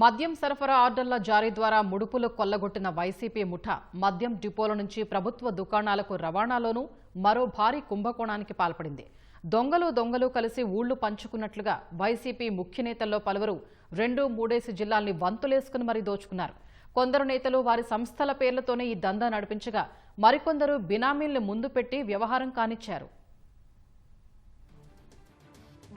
మద్యం సరఫరా ఆర్డర్ల జారీ ద్వారా ముడుపులు కొల్లగొట్టిన వైసీపీ ముఠ మద్యం డిపోల నుంచి ప్రభుత్వ దుకాణాలకు రవాణాలోనూ మరో భారీ కుంభకోణానికి పాల్పడింది. దొంగలు దొంగలు కలిసి ఊళ్ళు పంచుకున్నట్లుగా వైసీపీ ముఖ్య నేతల్లో పలువురు రెండు మూడేసి జిల్లాల్ని వంతులేసుకుని మరీ దోచుకున్నారు. కొందరు నేతలు వారి సంస్థల పేర్లతోనే ఈ దందా నడిపించగా మరికొందరు బినామీల్ని ముందు పెట్టి వ్యవహారం కానిచ్చారు.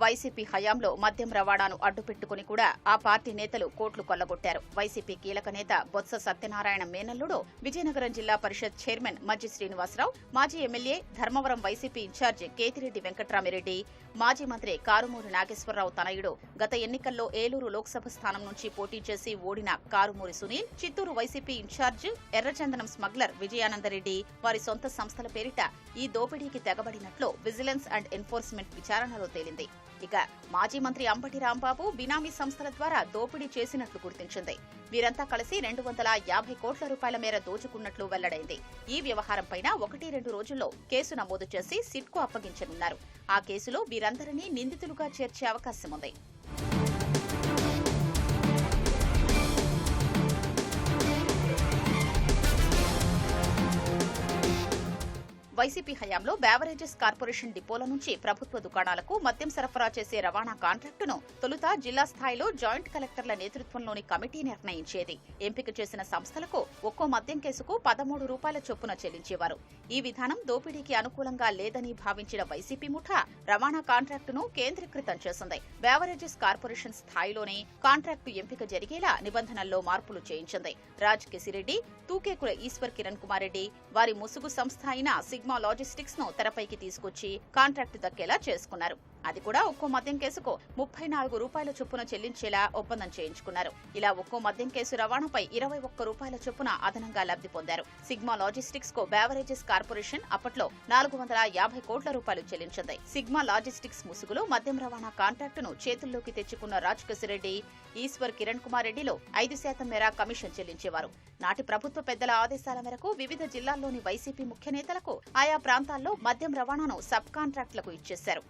వైసీపీ హయాంలో మద్యం రవాణాను అడ్డుపెట్టుకుని కూడా ఆ పార్టీ నేతలు కోట్లు కొల్లగొట్టారు. వైసీపీ కీలక నేత బొత్స సత్యనారాయణ మేనల్లుడు విజయనగరం జిల్లా పరిషత్ చైర్మన్ మజ్జి శ్రీనివాసరావు మాజీ MLA Dharmavaram YCP incharge Kethireddy Venkatramireddy మాజీ మంత్రి కారుమూరి నాగేశ్వరరావు తనయుడు గత ఎన్నికల్లో ఏలూరు లోక్సభ స్థానం నుంచి పోటీ చేసి ఓడిన కారుమూరి సునీల్ చిత్తూరు వైసీపీ ఇన్ఛార్జ్ ఎర్రచందనం స్మగ్లర్ విజయానందరెడ్డి వారి సొంత సంస్థల పేరిట ఈ దోపిడీకి తెగబడినట్లు విజిలెన్స్ అండ్ ఎన్ఫోర్స్మెంట్ విచారణలో తేలింది. ఇక మాజీ మంత్రి అంబటి రాంబాబు బినామీ సంస్థల ద్వారా దోపిడీ చేసినట్లు గుర్తించింది. వీరంతా కలిసి రెండు వందల యాభై కోట్ల రూపాయల మేర దోచుకున్నట్లు వెల్లడైంది. ఈ వ్యవహారంపైన ఒకటి రెండు రోజుల్లో కేసు నమోదు చేసి సిట్కు అప్పగించనున్నారు. ఆ కేసులో వీరందరినీ నిందితులుగా చేర్చే అవకాశం ఉంది వైసీపీ హయాంలో బ్యావరేజెస్ కార్పొరేషన్ డిపోల నుంచి ప్రభుత్వ దుకాణాలకు మద్యం సరఫరా చేసే రవాణా కాంట్రాక్టును తొలుత జిల్లా స్థాయిలో జాయింట్ కలెక్టర్ల నేతృత్వంలోని కమిటీ నిర్ణయించేది. ఎంపిక చేసిన సంస్థలకు ఒక్కో మద్యం కేసుకు పదమూడు రూపాయల చొప్పున చెల్లించేవారు. ఈ విధానం దోపిడీకి అనుకూలంగా లేదని భావించిన వైసీపీ ముఠా రవాణా కాంట్రాక్టును కేంద్రీకృతం చేసింది. బ్యావరేజెస్ కార్పొరేషన్ స్థాయిలోనే కాంట్రాక్టు ఎంపిక జరిగేలా నిబంధనల్లో మార్పులు చేయించింది. రాజ్ కిసిరెడ్డి తూకేకుల ఈశ్వర్ కిరణ్ కుమార్ రెడ్డి వారి ముసుగు సంస్థ అయిన సిగ్మా లాజిస్టిక్స్ను తెరపైకి తీసుకొచ్చి కాంట్రాక్టు దక్కేలా చేసుకున్నారు. అది కూడా ఒక్కో మద్యం కేసుకు ముప్పై నాలుగు రూపాయల చొప్పున చెల్లించేలా ఒప్పందం చేయించుకున్నారు. ఇలా ఒక్కో మద్యం కేసు రవాణాపై ఇరవై ఒక్క రూపాయల చొప్పున అదనంగా లబ్ధి పొందారు. సిగ్మా లాజిస్టిక్స్కు బేవరేజెస్ కార్పొరేషన్ అప్పట్లో నాలుగు వందల యాభై కోట్ల రూపాయలు చెల్లించింది. సిగ్మా లాజిస్టిక్స్ ముసుగులో మద్యం రవాణా కాంట్రాక్టును చేతుల్లోకి తెచ్చుకున్న రాజ్ రెడ్డి ఈశ్వర్ కిరణ్ కుమార్ రెడ్డిలో ఐదు శాతం మేర కమిషన్ చెల్లించేవారు. నాటి ప్రభుత్వ పెద్దల ఆదేశాల మేరకు వివిధ జిల్లాల్లోని వైసీపీ ముఖ్య నేతలకు ఆయా ప్రాంతాల్లో మద్యం రవాణాను సబ్ కాంట్రాక్టులకు ఇచ్చేశారు.